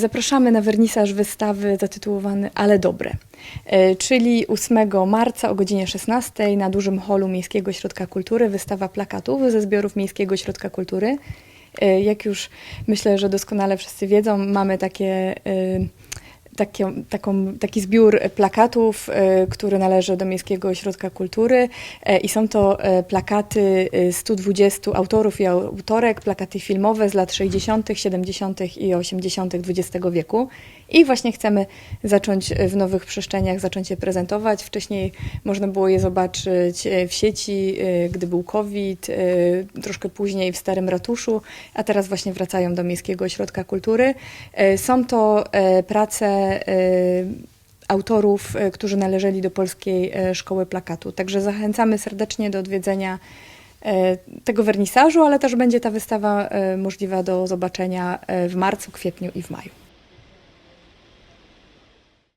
Zapraszamy na wernisaż wystawy zatytułowany Ale Dobre, e, czyli 8 marca o godzinie 16 na dużym holu Miejskiego Ośrodka Kultury wystawa plakatów ze zbiorów Miejskiego Ośrodka Kultury. E, Jak już myślę, że doskonale wszyscy wiedzą, mamy takie, takie, taką, taki zbiór plakatów, e, który należy do Miejskiego Ośrodka Kultury e, i są to e, plakaty e, 120 autorów i autorek, plakaty filmowe z lat 60., 70. i 80. XX wieku. I właśnie chcemy zacząć w nowych przestrzeniach, zacząć je prezentować. Wcześniej można było je zobaczyć w sieci, gdy był COVID, troszkę później w Starym Ratuszu, a teraz właśnie wracają do Miejskiego Ośrodka Kultury. Są to prace e, autorów, e, którzy należeli do Polskiej e, Szkoły Plakatu. Także zachęcamy serdecznie do odwiedzenia tego wernisażu, ale też będzie ta wystawa możliwa do zobaczenia w marcu, kwietniu i w maju.